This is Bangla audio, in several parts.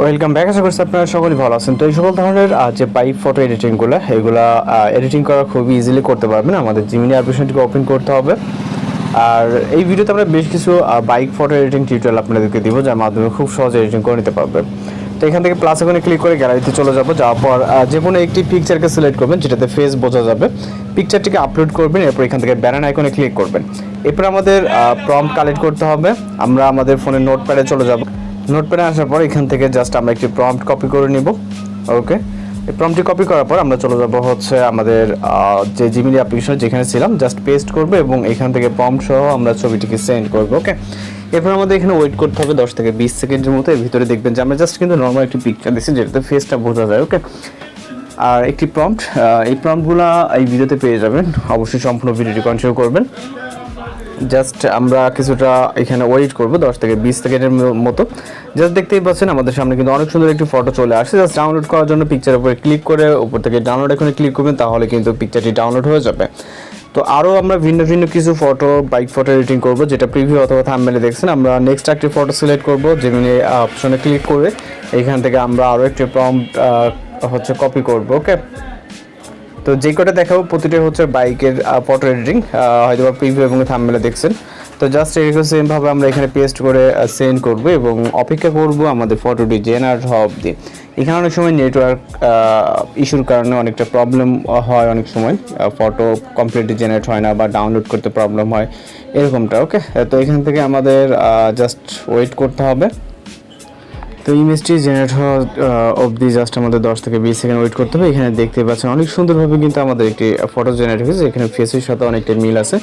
ওয়েলকাম ব্যাক আশা করছি আপনারা সকলেই ভালো আছেন। তো এই সকল ধরনের যে বাইক ফটো এডিটিংগুলো এগুলা এডিটিং করা খুবই ইজিলি করতে পারবেন। আমাদের জিমিনি অ্যাপ্লিকেশনটিকে ওপেন করতে হবে। আর এই ভিডিওতে আমরা বেশ কিছু বাইক ফটো এডিটিং টিউটোরিয়াল আপনাদেরকে দিব, যার মাধ্যমে খুব সহজে এডিটিং করে নিতে পারবেন তো এখান থেকে প্লাস এখানে ক্লিক করে গ্যালারিতে চলে যাব। যাওয়ার পর যে কোনো একটি পিকচারকে সিলেক্ট করবেন, যেটাতে ফেস বোঝা যাবে। পিকচারটিকে আপলোড করবেন, এরপর এখান থেকে ব্যানার আইকনে ক্লিক করবেন। এরপর আমাদের প্রম্পট কালেক্ট করতে হবে। আমরা আমাদের ফোনের নোটপ্যাডে চলে যাব। নোটপ্যাডে আসার পর এখান থেকে জাস্ট আমরা একটি প্রম্পট কপি করে নিব। ওকে এই প্রম্পটটি কপি করার পর আমরা চলে যাব হচ্ছে আমাদের যে জিমেল অ্যাপ্লিকেশন যেখানে ছিলাম জাস্ট পেস্ট করব এবং এখান থেকে প্রম্পট সহ আমরা ছবিটিকে সেন্ড করব ওকে এরপর আমাদের এখানে ওয়েট করতে হবে দশ থেকে বিশ সেকেন্ডের মতো। এর ভিতরে দেখবেন যে আমরা জাস্ট কিন্তু নর্মাল একটি পিকচার দিচ্ছি যেটাতে ফেসটা বোঝা যায় ওকে আর একটি প্রম্পট এই প্রম্পটগুলো এই ভিডিওতে পেয়ে যাবেন। অবশ্যই সম্পূর্ণ ভিডিওটি কন্টিনিউ করবেন। জাস্ট আমরা কিছুটা এখানে ওয়েট করব, দশ থেকে বিশ সেকেন্ডের মতো। জাস্ট দেখতেই পাচ্ছেন, আমাদের সামনে কিন্তু অনেক সুন্দর একটি ফটো চলে আসছে। জাস্ট ডাউনলোড করার জন্য পিকচারের উপরে ক্লিক করে, উপর থেকে ডাউনলোড এখানে ক্লিক করবেন, তাহলে কিন্তু পিকচারটি ডাউনলোড হয়ে যাবে। তো আরও আমরা ভিন্ন ভিন্ন কিছু ফটো বাইক ফটো এডিটিং করব, যেটা প্রিভিউ অথবা থাম্বনেলে দেখছেন, আমরা নেক্সট একটি ফটো সিলেক্ট করব যেমনি অপশনে ক্লিক করে এখান থেকে আমরা আরও একটি প্রম্পট হচ্ছে কপি করব ওকে তো যে কটা দেখাবো, প্রতিটা হচ্ছে বাইকের ফটো এডিটিং হয়তো বা প্রিভিউ এবং থাম্বনেলে দেখছেন। তো জাস্ট এরকম সেম ভাবে আমরা এখানে পেস্ট করে সেন্ড করব এবং অপেক্ষা করব আমাদের ফটোটি জেনারেট হওয়া অবধি। এখানে অনেক সময় নেটওয়ার্ক ইস্যুর কারণে অনেকটা প্রবলেম হয় অনেক সময়। ফটো কমপ্লিটলি জেনারেট হয় না বা ডাউনলোড করতে প্রবলেম হয়, এরকমটা ওকে তো এখান থেকে আমাদের জাস্ট ওয়েট করতে হবে। তো ইমেজটি জেনারেট হওয়া অবধি জাস্ট আমাদের দশ থেকে বিশ সেকেন্ড ওয়েট করতে হবে। এখানে দেখতে পাচ্ছেন অনেক সুন্দরভাবে কিন্তু আমাদের একটি ফটো জেনারেট হয়েছে এখানে ফেসের সাথে অনেকটা মিল আছে।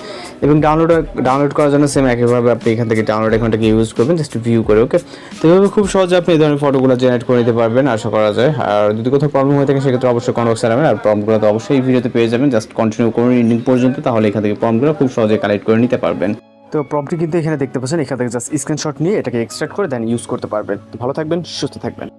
এবং ডাউনলোড ডাউনলোড করার জন্য সেম একইভাবে আপনি এখান থেকে ডাউনলোড এখানটাকে ইউজ করবেন জাস্ট ভিউ করে ওকে তো এইভাবে খুব সহজে আপনি এই ধরনের ফটোগুলো জেনারেট করে নিতে পারবেন, আশা করা যায়। আর যদি কোথাও প্রবলেম হয়ে থাকে, সেক্ষেত্রে অবশ্যই কনভার্স জানাবেন আর প্রবলেমগুলো তো অবশ্যই এই ভিডিওতে পেয়ে যাবেন। জাস্ট কন্টিনিউ করুন এন্ডিং পর্যন্ত, তাহলে এখান থেকে প্রবলেমগুলো খুব সহজে কালেক্ট করে নিতে পারবেন। তো প্রবটি কিন্তু এখানে দেখতে পাচ্ছেন। এখান থেকে জাস্ট স্ক্রিনশট নিয়ে এটাকে এক্সট্রাক্ট করে দেন ইউজ করতে পারবেন। ভালো থাকবেন, সুস্থ থাকবেন।